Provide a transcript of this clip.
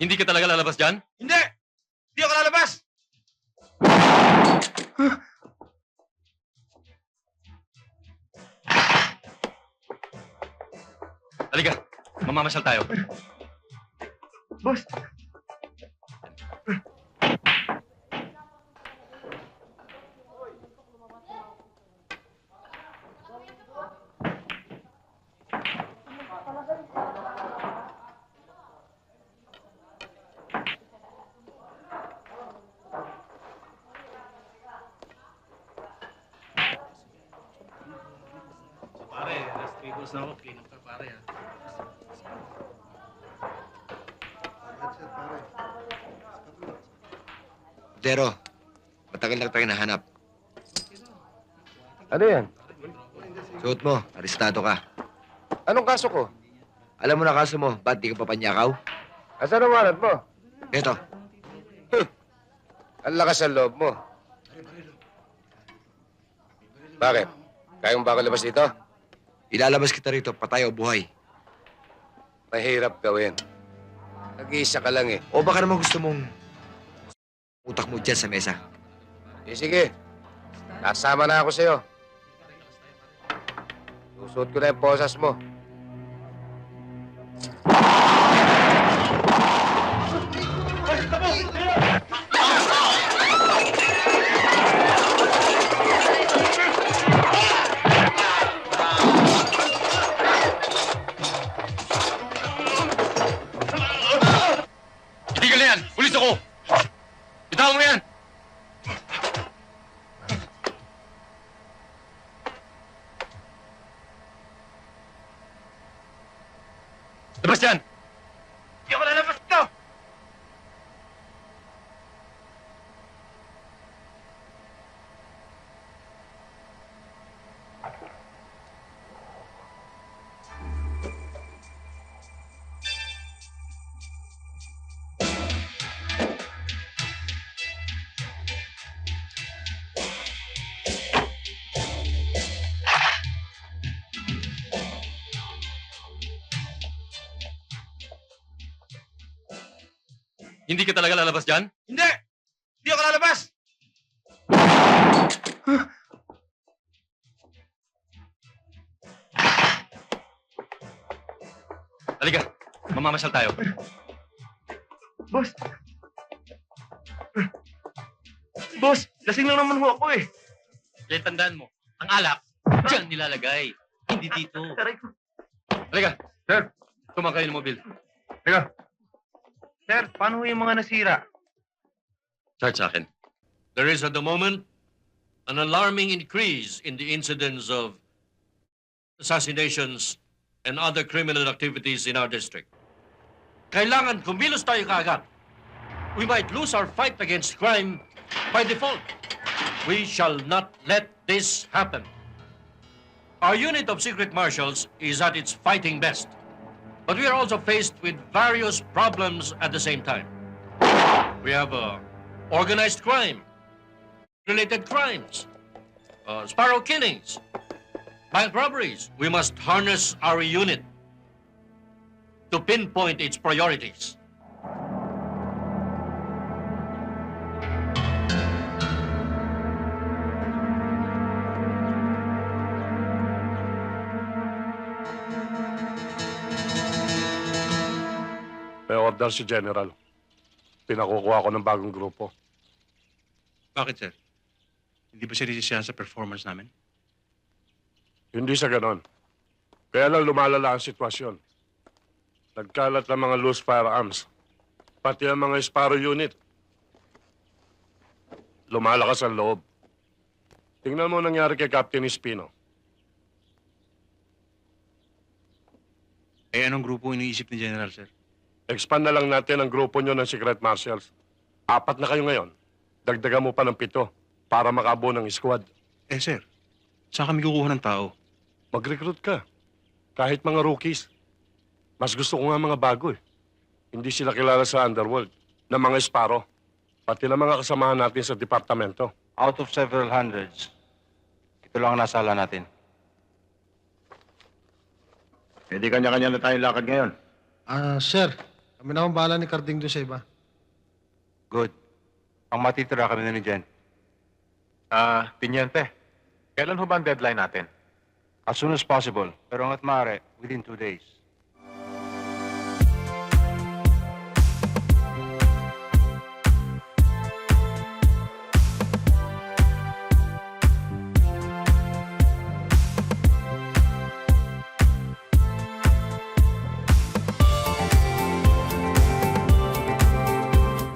Hindi ka talaga lalabas dyan? Hindi! Hindi ako lalabas! Halika, mamamasyal tayo. Boss! Pare, balls na ako. Clean up ka, pare, ha? Dero, matagal na tayo nahanap. Ano yan? Suot mo, arestado ka. Anong kaso ko? Alam mo na kaso mo, ba't di ka papanyakaw? Asan ang wallet mo? Ito, Ang lakas ng loob mo. Bakit? Kaya mo ba ako labas dito? Ilalabas kita rito, patay o buhay. Mahirap gawin. Nag-iisa ka lang eh. O baka naman gusto mong utak mo dyan sa mesa. Eh, sige. Nasama na ako sa'yo. Susuot ko na yung posas mo. Ako! Bitawan mo yan! Labas Hindi ka talaga lalabas dyan? Hindi! Hindi ako lalabas! Halika, mamamasyal tayo. Boss! Boss, lasing lang naman ho ako eh. Kaya tandaan mo, ang alak, dyan nilalagay. Hindi dito. Taray ko. Halika, sir. Tumakay ng mobil. Sir, paano yung mga nasira? Charge sa akin. There is at the moment an alarming increase in the incidence of assassinations and other criminal activities in our district. Kailangan kumilos tayo kaagad. We might lose our fight against crime by default. We shall not let this happen. Our unit of secret marshals is at its fighting best. But we are also faced with various problems at the same time. We have uh, organized crime, related crimes, uh, sparrow killings, bank robberies. We must harness our unit to pinpoint its priorities. May order si General. Pinakukuha ko ng bagong grupo. Bakit, sir? Hindi ba sinisisiyahan sa performance namin? Hindi sa ganon. Kaya lang lumalala ang sitwasyon. Nagkalat ng mga loose firearms. Pati ang mga Sparrow unit. Lumalakas ang loob. Tingnan mo ang nangyari kay Captain Espino. Eh, anong grupo iniisip ni General, sir? Expand na lang natin ang grupo nyo ng Secret Marshals. Apat na kayo ngayon. Dagdagan mo pa ng pito para makabuo ng squad. Eh, sir, saan kami kukuha ng tao? Mag-recruit ka. Kahit mga rookies. Mas gusto ko nga mga bago eh. Hindi sila kilala sa underworld na mga Sparrow. Pati na mga kasamahan natin sa departamento. Out of several hundreds, ito lang ang nasala natin. Hindi kanya-kanya na tayong lakad ngayon. Ah, sir, Kami na akong bahala ni Carding doon sa iba. Good. Ang matitira kami na ni Jen. Ah, Tinyente. Kailan ho ba ang deadline natin? As soon as possible. Pero hanggat maaari, within two days.